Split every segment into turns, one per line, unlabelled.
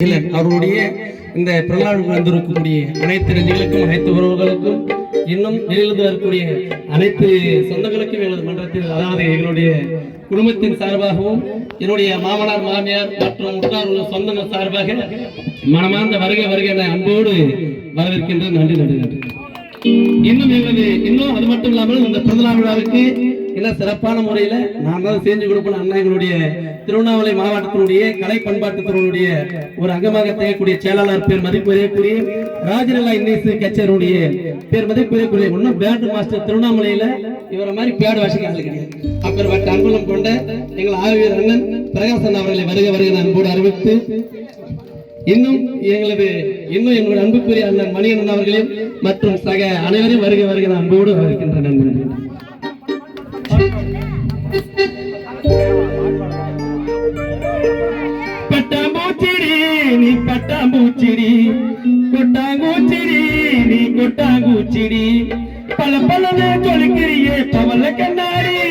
அவருடைய இந்த பிறநாளுக்கு வந்திருக்கக்கூடிய அனைத்து நெஞ்சுகளுக்கும் அனைத்து உறவுகளுக்கும் இன்னும் எழுந்து வரக்கூடிய அனைத்து சொந்தங்களுக்கும் எங்களது மன்றத்தில் அதாவது எங்களுடைய குடும்பத்தின் சார்பாகவும் என்னுடைய மாமனார் மாமியார் மற்றும் உற்றார் உள்ள சொந்தங்கள் சார்பாக மனமார்ந்த வருகை வருகை என அன்போடு வரவேற்கின்ற நன்றி நன்றி நன்றி. இன்னும் எங்களது இன்னும் அது மட்டும் இல்லாமல் இந்த பிறந்தநாள் விழாவுக்கு இல்லை சிறப்பான முறையில் நான் தான் செஞ்சு கொடுப்பேன் அண்ணா எங்களுடைய திருவண்ணாமலை மாவட்டத்தினுடைய கலை பண்பாட்டுத்துறையினுடைய ஒரு அங்கமாக தேவைக்கூடிய செயலாளர் பேர் மதிப்புரையக்கூடிய ராஜநிலா இன்னிசு கச்சேரியுடைய பேர் மதிப்புரையக்கூடிய இன்னும் பேண்ட் மாஸ்டர் திருவண்ணாமலையில இவரை மாதிரி பேடு வாசிக்க ஆள் கிடையாது. அப்பேற்பட்ட அன்புலம் கொண்ட எங்கள் ஆவியர் அண்ணன் பிரகாசன் அவர்களை வருக வருக அன்போடு அறிவித்து இன்னும் எங்களது இன்னும் எங்களுடைய அன்புக்குரிய அண்ணன் மணியண்ணன் அவர்களையும் மற்றும் சக அனைவரையும் வருகை வருகிற அன்போடு வருகின்ற நண்பர்கள் பட்டாம்பூச்சிடி நீ பட்டாம்பூச்சிடி. கொட்டாங்கூச்சிடி நீ கொட்டாங்கூச்சிடி. பல பலவே கொலுக்கிறியே பவல கண்ணாடி.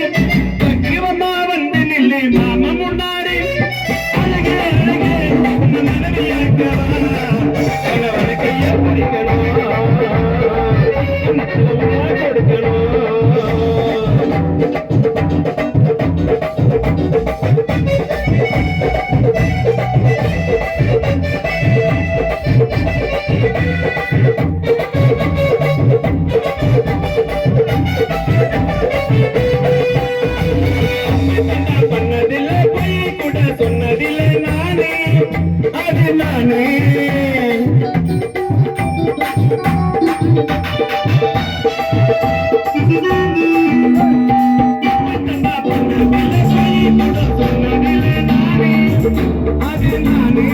அது நானே அது நானே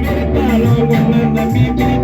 எடுத்தாலும்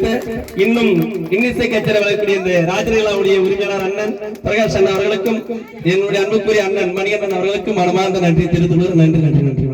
வாய்ப்பை இன்னும் இன்னிசை கச்சேரி வளர்க்கக்கூடிய இந்த ராஜலீலாவுடைய உரிமையாளர் அண்ணன் பிரகாஷ் அண்ணன் அவர்களுக்கும் என்னுடைய அன்புக்குரிய அண்ணன் மணிகண்டன் அவர்களுக்கும் மனமார்ந்த நன்றி தெரிவித்துள்ளது நன்றி நன்றி நன்றி.